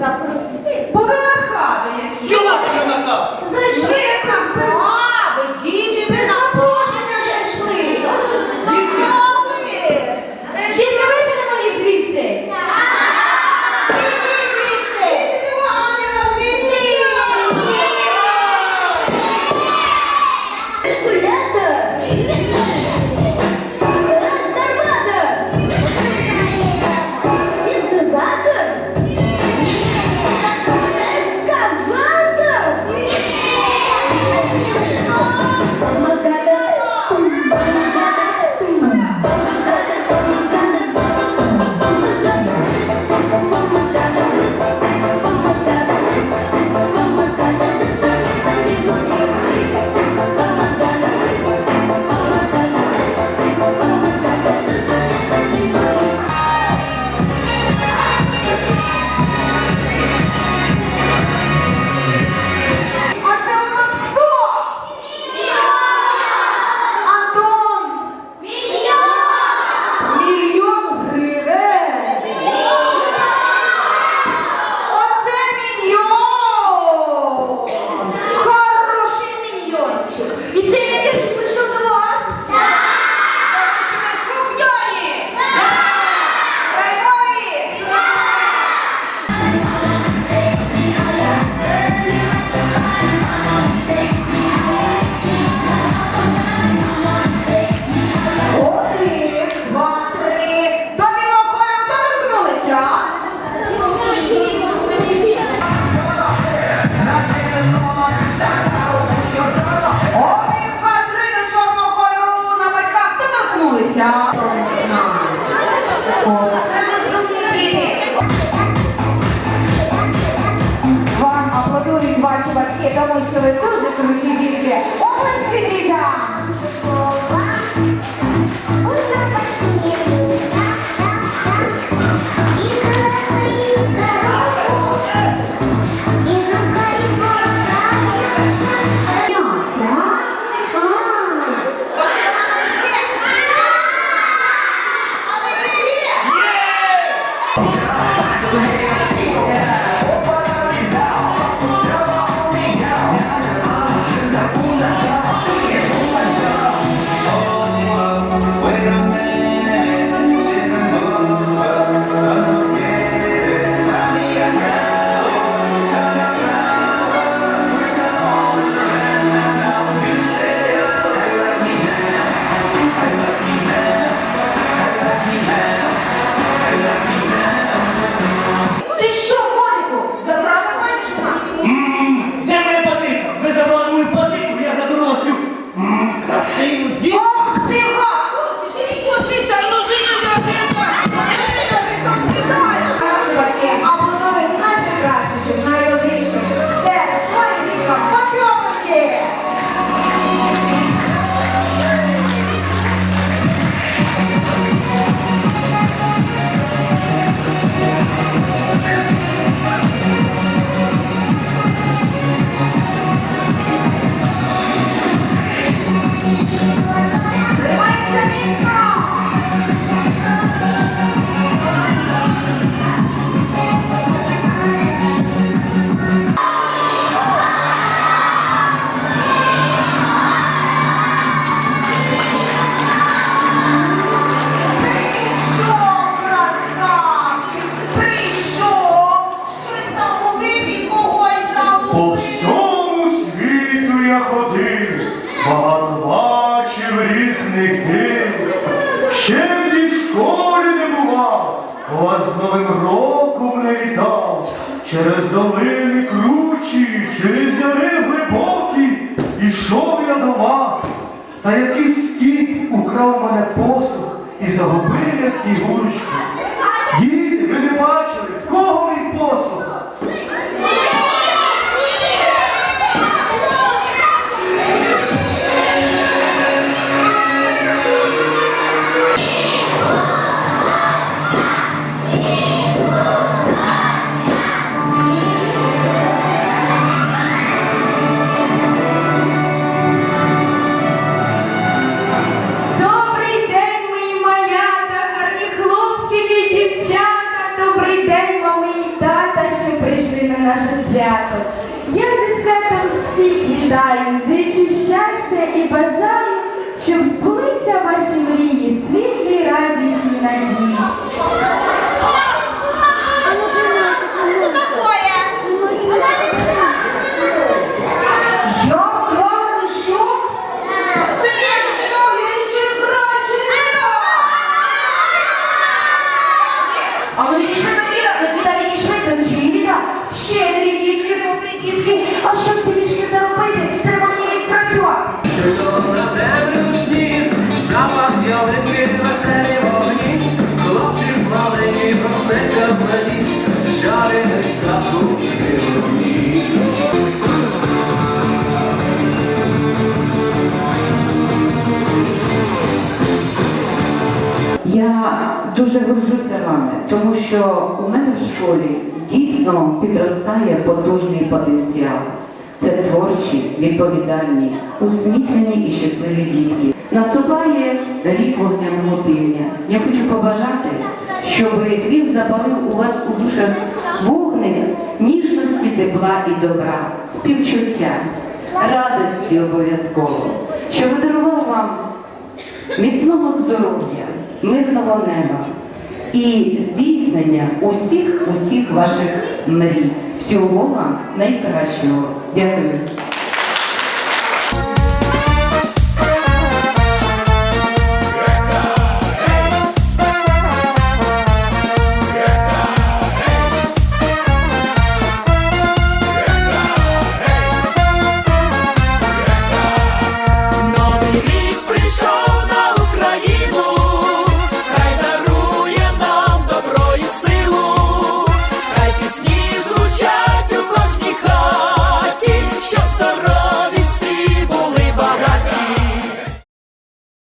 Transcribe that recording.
запросив. Бо ви нахаби. Чого ти що нахаби? Зайшли як нам любить ваші батьки, тому що ви дуже круті. Ішов я до вас. Та якийсь скіт украв мене посух і загубив я снігурочки. Діти, ви не бачили, тому що у мене в школі дійсно підростає потужний потенціал. Це творчі, відповідальні, усміхнені і щасливі дітки. Наступає рік вогняного півня. Я хочу побажати, щоб він запалив у вас у душах вогник ніжності, тепла і добра, співчуття, радості обов'язково, щоб дарував вам міцного здоров'я, мирного неба і здійснення усіх усіх ваших мрій. Всього вам найкращого. Дякую.